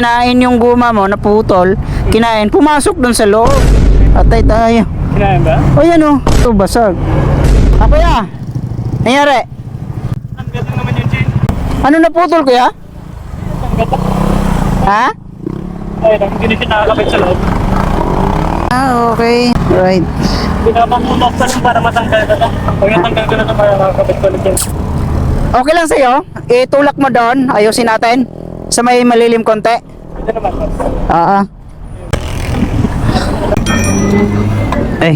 Kinain yung guma mo, naputol. Kinain, pumasok dun sa loob. Atay tayo. Kinain ba? O yan o. Ito, basag. Ako ya. Nangyari. Ang naman yung chain. Ano naputol kuya? Ang ganda. Ha? Ay, lang, hindi siya nakakapit sa loob. Ah, okay. Right. Pinapamutok pa lang para matanggal ka na. Pag natanggal ka na ito, para makakapit ko ulit yan. Okay lang sa'yo. Itulak mo doon. Ayusin natin. Sa may malilim konti. Ito naman, boss. Oo. Ay.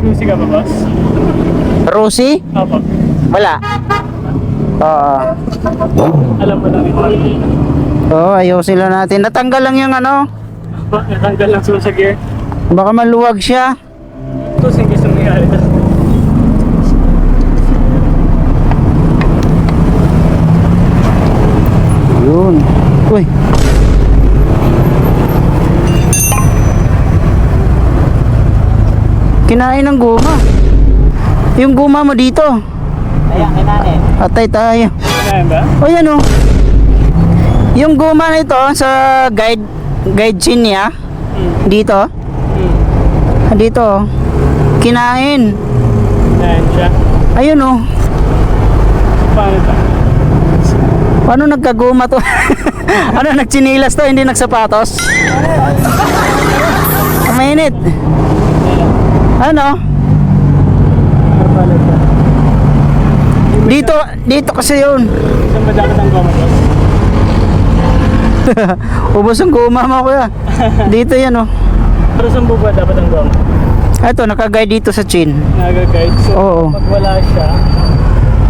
Rusi ka ba, boss? Rosie? Opo. Wala. Oo. Alam mo lang ito. Oo, ayusin lang natin. Natanggal lang yung ano. Natanggal lang sa gear. Baka maluwag siya. Ito, singis ang nangyari na. Yun. Uy. Kinain ng guma. Yung guma mo dito. Ayan, kinain. Atay tayo. Kinain ba? O yan o. Yung guma na ito sa guide guide chin niya. Hmm. Dito. Hmm. Dito. oh. Kinain. Kinain siya. Ayun o. Paano ito? Paano nagkaguma to? ano nagchinilas to, hindi nagsapatos? Mainit. Ano? Dito, dito kasi yun. Saan ba dapat ang goma, ang guma mo kuya. Dito yan oh. Pero saan po ba dapat ang goma? Ito, nakaguide dito sa chin. Nag-guide. So, Oo. pag wala siya,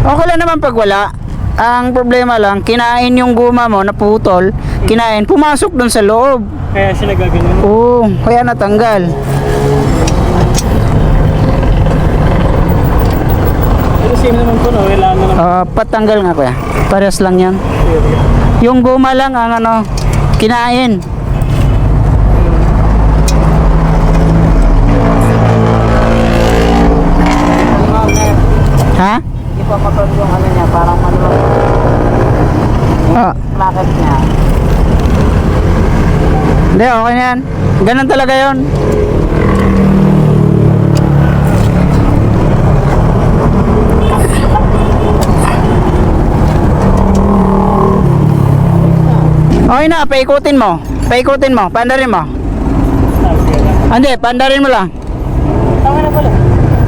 Okay lang naman pag wala. Ang problema lang, kinain yung guma mo, naputol. Kinain, pumasok dun sa loob. kaya siya nagaganyan. Oo, kaya natanggal. Pero same naman po, no? Kailangan na. Ah, patanggal nga kuya. Pares lang yan. Yung guma lang ang ano, kinain. Ha? Hindi pa yung ano niya, parang manual Ah, placket niya. hindi, okay na yan. Ganun talaga yon. Okay na, paikutin mo. Paikutin mo, pandarin mo. Hindi, pandarin mo lang. Tama na pala.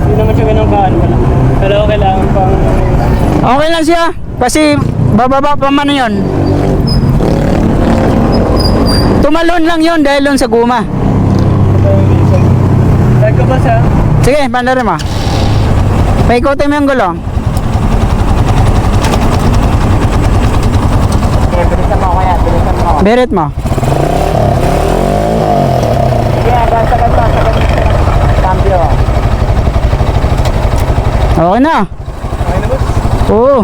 Hindi naman siya ganun kaano pala. Pero kailangan pang... Okay lang siya. Kasi bababa pa man yun. Tumalon lang yon dahil yun sa guma. Tag ka ba. Sige, pandarin mo. Paikutin mo yung gulong. Kaya bilisan mo kaya, bilisan mo. Beret mo. Agad, sagad pa, sagad Cambio. Okay na. Okay na boss? Oo.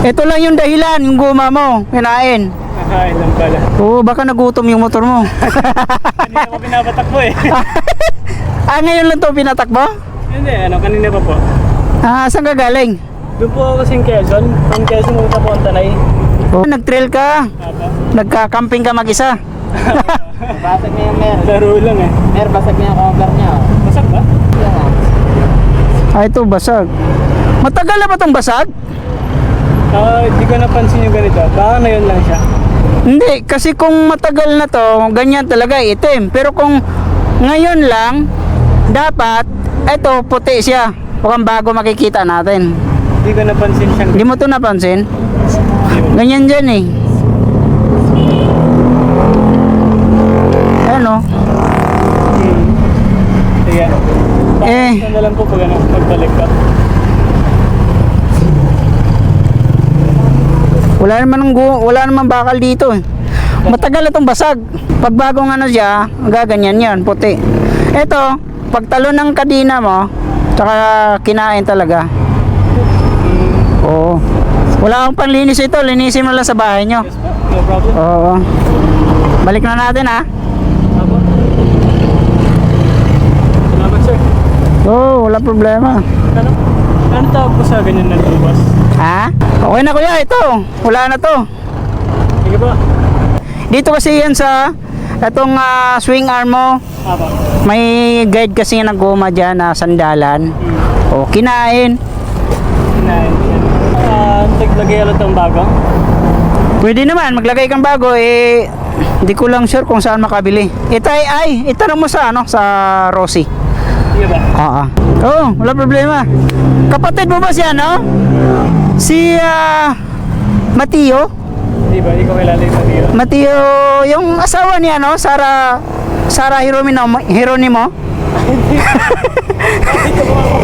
Ito lang yung dahilan, yung guma mo. Kinain. Kakain lang pala. Oo, baka nagutom yung motor mo. Kanina ko pinapatakbo eh. ah, ngayon lang to pinatakbo? Hindi, ano, kanina pa po. Ah, saan ka galing? Doon po ako kasing Quezon. From Quezon pumunta po ang Tanay. Oh, nag-trail ka. Nagka-camping ka mag-isa. Basag niya yung mer. Laro lang eh. Mer, basag niya yung cover niya. oh. Masak ba? Yan ah. ah, ito, basag. Matagal na ba itong basag? Ah, hindi ko napansin yung ganito. Baka ngayon lang siya. Hindi, kasi kung matagal na to, ganyan talaga itim. Pero kung ngayon lang, dapat, eto, puti siya. Mukhang bago makikita natin. Hindi ko napansin siyang Hindi mo to napansin? Ganyan dyan eh. Ano? Hmm. Sige. Eh. Baka na lang po pag ano, pagbalik ka. Wala naman ng wala naman bakal dito eh. Matagal itong basag. Pag bagong ano siya, gaganyan yan, puti. Ito, pag talo ng kadina mo, tsaka kinain talaga. Oo. Wala akong panlinis ito, linisin mo lang sa bahay nyo. Yes po, no problem. Oo. Balik na natin ha. Apo. Salamat sir. Oo, wala problema. Ano? Ano tawag po sa ganyan na lubas? Ha? Okay na kuya, ito. Wala na to. Sige po. Dito kasi yan sa itong ah, swing arm mo. Apa. May guide kasi na goma dyan na sandalan. O, kinain. Kinain. Naglagay ulit ng bago. Pwede naman, maglagay kang bago, eh, hindi ko lang sure kung saan makabili. Itay, ay, itanong mo sa, ano, sa Rosie. Sige ba? Oo. Oo, wala problema. Kapatid mo ba si ano? Si, ah, Matio? Di ba? Hindi ko kilala yung matira. Matio, yung asawa niya, no? Sara, Sara Hironimo, Hironimo?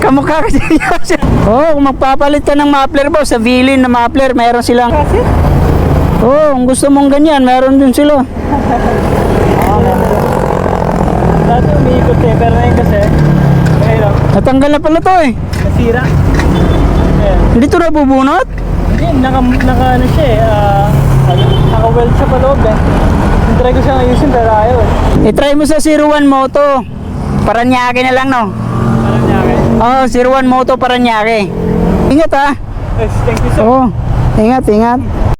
Kamukha kasi siya. Oo, oh, kung magpapalit ka ng muffler boss, sa Vilin na muffler, meron silang... Oo, oh, kung gusto mong ganyan, meron din sila. Dati umiikot eh, pero ngayon kasi, ngayon Natanggal na pala to eh. nasira. Ayan. Hindi to nabubunot? Hindi, naka, naka ano siya eh, ah, naka-weld siya pa loob eh. Try ko siya ayusin pero ayaw eh. I-try mo sa 01 Moto. Paranaque na lang, no? Parang niya akin. Oo, oh, 01 Moto Paranaque. Ingat ah. Yes, thank you so Oo, ingat, ingat.